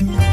Bye.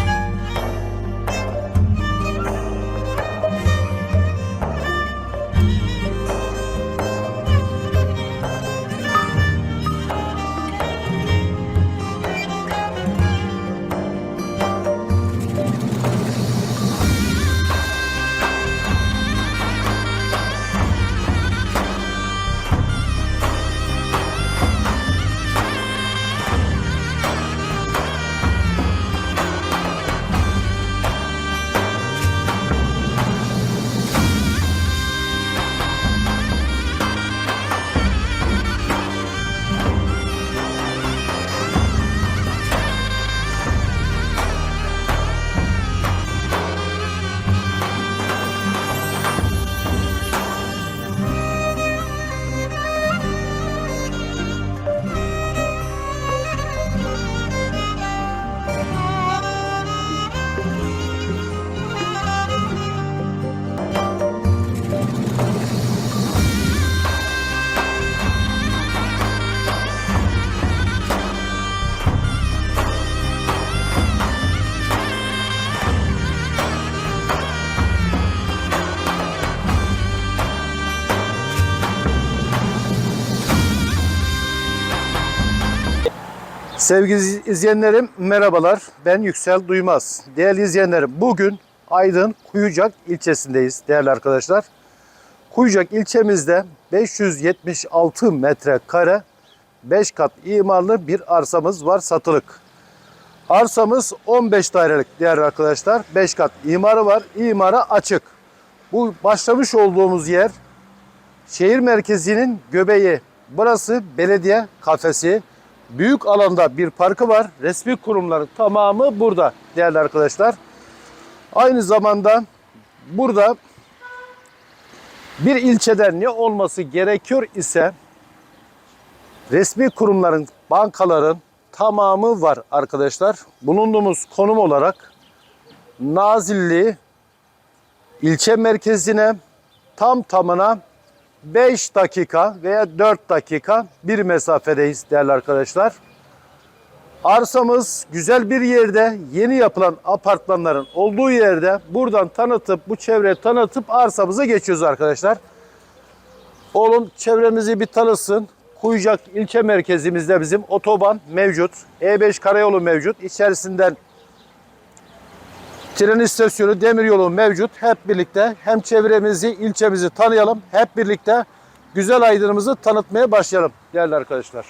Sevgili izleyenlerim merhabalar. Ben Yüksel Duymaz. Değerli izleyenlerim bugün Aydın Kuyucak ilçesindeyiz değerli arkadaşlar. Kuyucak ilçemizde 576 metrekare 5 kat imarlı bir arsamız var satılık. Arsamız 15 dairelik değerli arkadaşlar. 5 kat imarı var. İmara açık. Bu başlamış olduğumuz yer şehir merkezinin göbeği. Burası belediye kafesi. Büyük alanda bir parkı var. Resmi kurumların tamamı burada değerli arkadaşlar. Aynı zamanda burada bir ilçeden ne olması gerekiyor ise resmi kurumların, bankaların tamamı var arkadaşlar. Bulunduğumuz konum olarak Nazilli ilçe merkezine tam tamına 5 dakika veya 4 dakika bir mesafedeyiz değerli arkadaşlar. Arsamız güzel bir yerde yeni yapılan apartmanların olduğu yerde buradan tanıtıp bu çevre tanıtıp arsamıza geçiyoruz arkadaşlar. Oğlum çevremizi bir tanısın. Kuyucak ilçe merkezimizde bizim otoban mevcut. E5 karayolu mevcut. İçerisinden tren istasyonu, demiryolu mevcut. Hep birlikte hem çevremizi, ilçemizi tanıyalım. Hep birlikte güzel aydınımızı tanıtmaya başlayalım değerli arkadaşlar.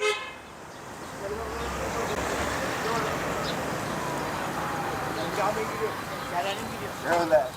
Öyle.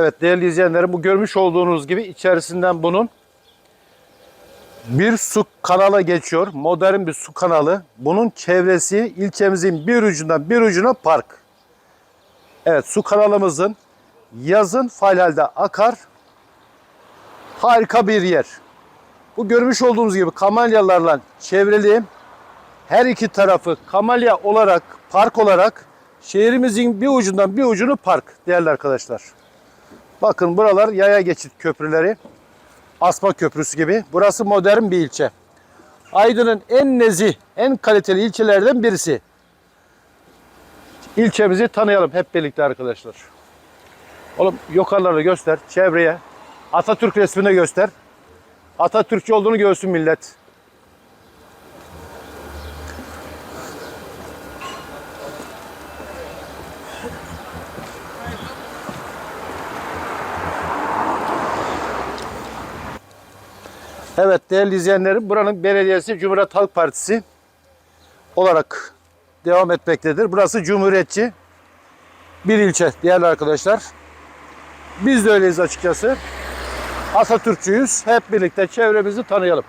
Evet değerli izleyenlerim bu görmüş olduğunuz gibi içerisinden bunun bir su kanalı geçiyor. Modern bir su kanalı. Bunun çevresi ilçemizin bir ucundan bir ucuna park. Evet su kanalımızın yazın faal halde akar. Harika bir yer. Bu görmüş olduğunuz gibi kamelyalarla çevrili her iki tarafı kamelya olarak park olarak şehrimizin bir ucundan bir ucunu park değerli arkadaşlar. Bakın buralar yaya geçit köprüleri. Asma Köprüsü gibi. Burası modern bir ilçe. Aydın'ın en nezih, en kaliteli ilçelerden birisi. İlçemizi tanıyalım hep birlikte arkadaşlar. Oğlum yukarıları göster, çevreye. Atatürk resmini göster. Atatürkçü olduğunu görsün millet. Evet değerli izleyenlerim buranın belediyesi Cumhuriyet Halk Partisi olarak devam etmektedir. Burası Cumhuriyetçi. bir ilçe değerli arkadaşlar. Biz de öyleyiz açıkçası. Atatürkçüyüz. Hep birlikte çevremizi tanıyalım.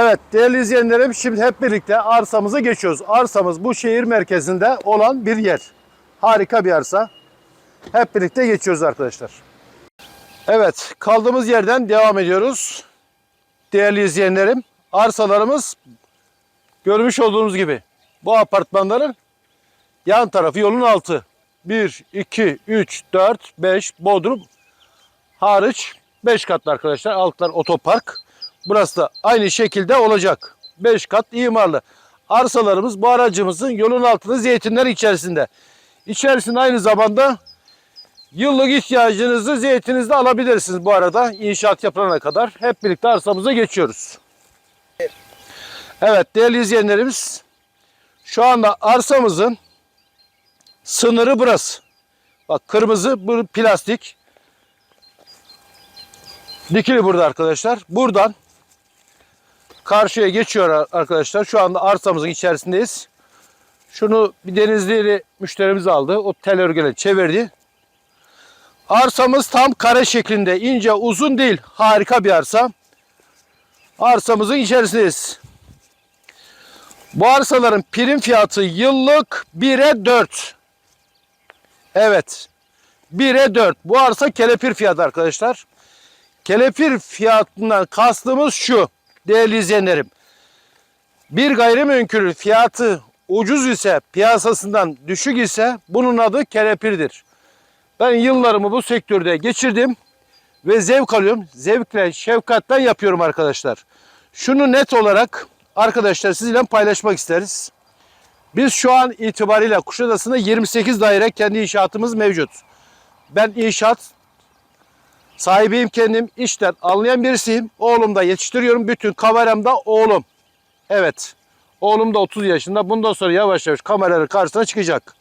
Evet değerli izleyenlerim şimdi hep birlikte arsamızı geçiyoruz. Arsamız bu şehir merkezinde olan bir yer. Harika bir arsa. Hep birlikte geçiyoruz arkadaşlar. Evet kaldığımız yerden devam ediyoruz. Değerli izleyenlerim arsalarımız görmüş olduğunuz gibi bu apartmanların yan tarafı yolun altı. 1, 2, 3, 4, 5 Bodrum hariç 5 katlı arkadaşlar. Altlar otopark. Burası da aynı şekilde olacak. 5 kat imarlı. Arsalarımız bu aracımızın yolun altında zeytinler içerisinde. İçerisinde aynı zamanda yıllık ihtiyacınızı zeytinizde alabilirsiniz bu arada. inşaat yapılana kadar. Hep birlikte arsamıza geçiyoruz. Evet değerli izleyenlerimiz şu anda arsamızın sınırı burası. Bak kırmızı bu plastik. Dikili burada arkadaşlar. Buradan karşıya geçiyor arkadaşlar. Şu anda arsamızın içerisindeyiz. Şunu bir denizli müşterimiz aldı. O tel örgüyle çevirdi. Arsamız tam kare şeklinde. ince uzun değil. Harika bir arsa. Arsamızın içerisindeyiz. Bu arsaların prim fiyatı yıllık 1'e 4. Evet. 1'e 4. Bu arsa kelepir fiyatı arkadaşlar. Kelepir fiyatından kastımız şu değerli izleyenlerim. Bir gayrimenkulün fiyatı ucuz ise piyasasından düşük ise bunun adı kelepirdir. Ben yıllarımı bu sektörde geçirdim ve zevk alıyorum. Zevkle, şefkatle yapıyorum arkadaşlar. Şunu net olarak arkadaşlar sizinle paylaşmak isteriz. Biz şu an itibariyle Kuşadası'nda 28 daire kendi inşaatımız mevcut. Ben inşaat Sahibiyim kendim. işten anlayan birisiyim. Oğlum da yetiştiriyorum. Bütün kameramda oğlum. Evet. Oğlum da 30 yaşında. Bundan sonra yavaş yavaş kameraların karşısına çıkacak.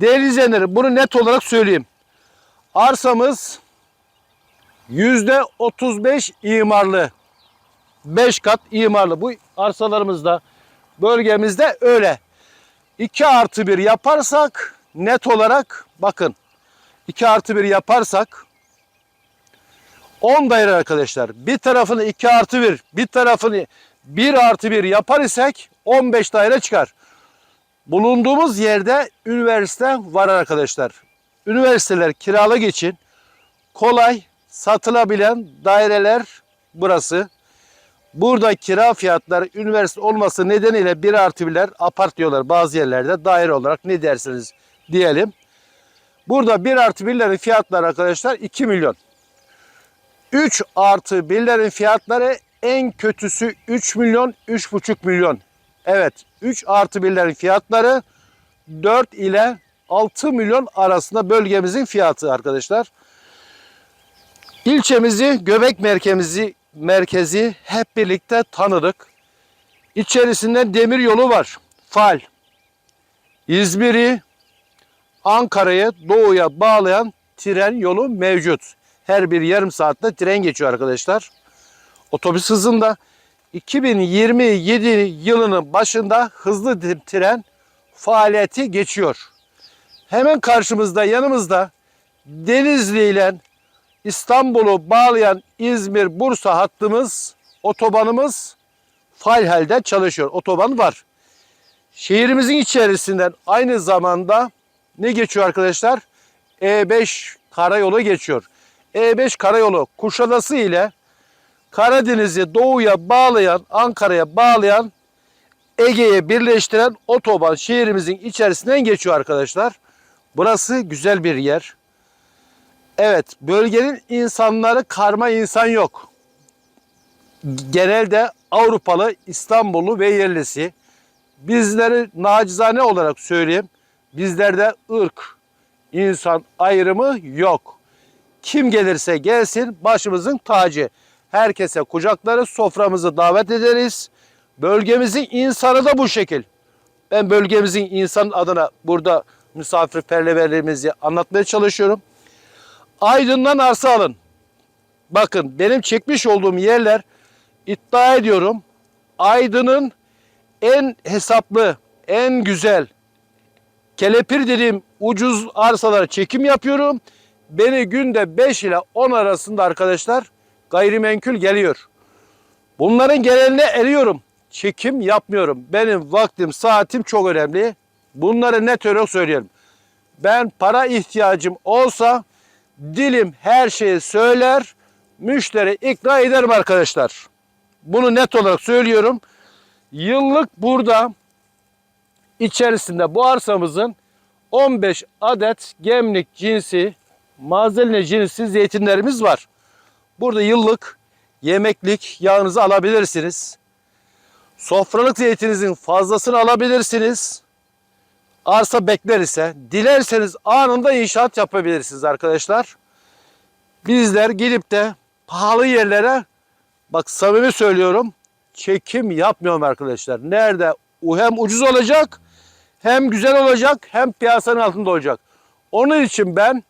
Değerli izleyenlerim bunu net olarak söyleyeyim. Arsamız %35 imarlı. 5 kat imarlı. Bu arsalarımızda bölgemizde öyle. 2 artı 1 yaparsak net olarak bakın 2 artı 1 yaparsak 10 daire arkadaşlar. Bir tarafını 2 artı 1, bir tarafını 1 artı 1 yapar isek 15 daire çıkar. Bulunduğumuz yerde üniversite var arkadaşlar. Üniversiteler kiralık için kolay satılabilen daireler burası. Burada kira fiyatları üniversite olması nedeniyle 1 artı 1'ler apart diyorlar bazı yerlerde daire olarak ne dersiniz diyelim. Burada 1 artı 1'lerin fiyatları arkadaşlar 2 milyon. 3 artı 1'lerin fiyatları en kötüsü 3 milyon 3,5 milyon. Evet 3 artı 1'lerin fiyatları 4 ile 6 milyon arasında bölgemizin fiyatı arkadaşlar. İlçemizi, göbek merkezimizi, merkezi hep birlikte tanıdık. İçerisinde demir yolu var. Fal. İzmir'i Ankara'ya doğuya bağlayan tren yolu mevcut. Her bir yarım saatte tren geçiyor arkadaşlar. Otobüs hızında 2027 yılının başında hızlı tren faaliyeti geçiyor. Hemen karşımızda yanımızda Denizli ile İstanbul'u bağlayan İzmir-Bursa hattımız, otobanımız faal halde çalışıyor. Otoban var. Şehrimizin içerisinden aynı zamanda ne geçiyor arkadaşlar? E5 karayolu geçiyor. E5 karayolu Kuşadası ile Karadeniz'i doğuya bağlayan, Ankara'ya bağlayan, Ege'ye birleştiren otoban şehrimizin içerisinden geçiyor arkadaşlar. Burası güzel bir yer. Evet, bölgenin insanları karma insan yok. Genelde Avrupalı, İstanbullu ve yerlisi. bizleri nacizane olarak söyleyeyim. Bizlerde ırk, insan ayrımı yok. Kim gelirse gelsin başımızın tacı. Herkese kucakları soframızı davet ederiz. Bölgemizin insanı da bu şekil. Ben bölgemizin insan adına burada misafirperverliğimizi anlatmaya çalışıyorum. Aydın'dan arsa alın. Bakın benim çekmiş olduğum yerler iddia ediyorum Aydın'ın en hesaplı, en güzel, kelepir dediğim ucuz arsalara çekim yapıyorum. Beni günde 5 ile 10 arasında arkadaşlar gayrimenkul geliyor. Bunların geneline eriyorum. Çekim yapmıyorum. Benim vaktim, saatim çok önemli. Bunları net olarak söyleyelim. Ben para ihtiyacım olsa dilim her şeyi söyler, müşteri ikna ederim arkadaşlar. Bunu net olarak söylüyorum. Yıllık burada içerisinde bu arsamızın 15 adet gemlik cinsi, mazeline cinsi zeytinlerimiz var. Burada yıllık yemeklik yağınızı alabilirsiniz. Sofralık zeytinizin fazlasını alabilirsiniz. Arsa bekler ise dilerseniz anında inşaat yapabilirsiniz arkadaşlar. Bizler gidip de pahalı yerlere bak samimi söylüyorum çekim yapmıyorum arkadaşlar. Nerede hem ucuz olacak hem güzel olacak hem piyasanın altında olacak. Onun için ben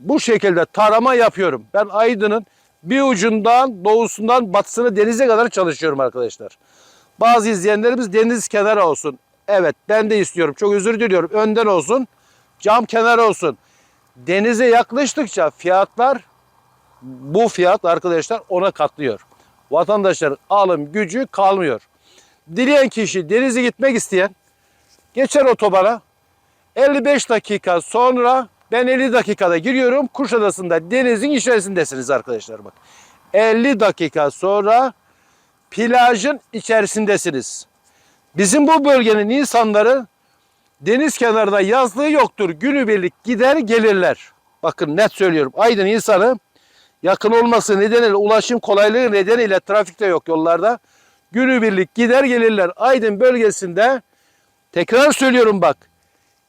bu şekilde tarama yapıyorum. Ben Aydın'ın bir ucundan doğusundan batısına denize kadar çalışıyorum arkadaşlar. Bazı izleyenlerimiz deniz kenarı olsun. Evet ben de istiyorum. Çok özür diliyorum. Önden olsun. Cam kenarı olsun. Denize yaklaştıkça fiyatlar bu fiyat arkadaşlar ona katlıyor. Vatandaşların alım gücü kalmıyor. Dileyen kişi denize gitmek isteyen geçer otobana 55 dakika sonra ben 50 dakikada giriyorum. Kuşadası'nda denizin içerisindesiniz arkadaşlar bak. 50 dakika sonra plajın içerisindesiniz. Bizim bu bölgenin insanları deniz kenarında yazlığı yoktur. Günübirlik gider gelirler. Bakın net söylüyorum. Aydın insanı yakın olması nedeniyle ulaşım kolaylığı nedeniyle trafik de yok yollarda. Günübirlik gider gelirler. Aydın bölgesinde tekrar söylüyorum bak.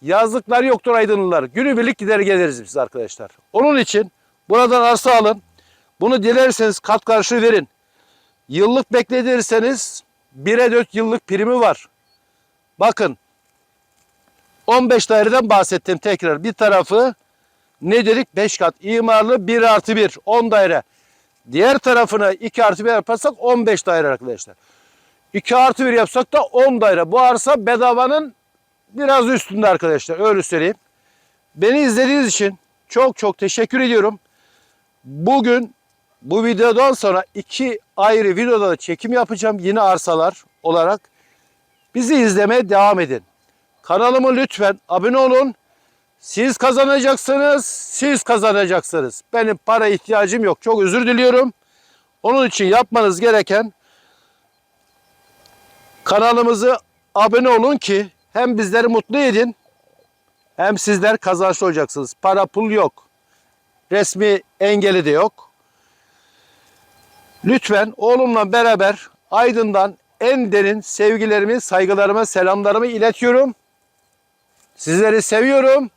Yazlıklar yoktur Aydınlılar. Günübirlik gider geliriz biz arkadaşlar. Onun için buradan arsa alın. Bunu dilerseniz kat karşı verin. Yıllık bekletirseniz 1'e 4 yıllık primi var. Bakın 15 daireden bahsettim tekrar. Bir tarafı ne dedik? 5 kat imarlı 1 artı 1 10 daire. Diğer tarafına 2 artı 1 yaparsak 15 daire arkadaşlar. 2 artı 1 yapsak da 10 daire. Bu arsa bedavanın biraz üstünde arkadaşlar. Öyle söyleyeyim. Beni izlediğiniz için çok çok teşekkür ediyorum. Bugün bu videodan sonra iki ayrı videoda da çekim yapacağım. Yine arsalar olarak. Bizi izlemeye devam edin. Kanalıma lütfen abone olun. Siz kazanacaksınız, siz kazanacaksınız. Benim para ihtiyacım yok. Çok özür diliyorum. Onun için yapmanız gereken kanalımızı abone olun ki hem bizleri mutlu edin hem sizler kazançlı olacaksınız. Para pul yok. Resmi engeli de yok. Lütfen oğlumla beraber Aydın'dan en derin sevgilerimi, saygılarımı, selamlarımı iletiyorum. Sizleri seviyorum.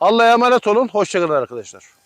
Allah'a emanet olun. Hoşçakalın arkadaşlar.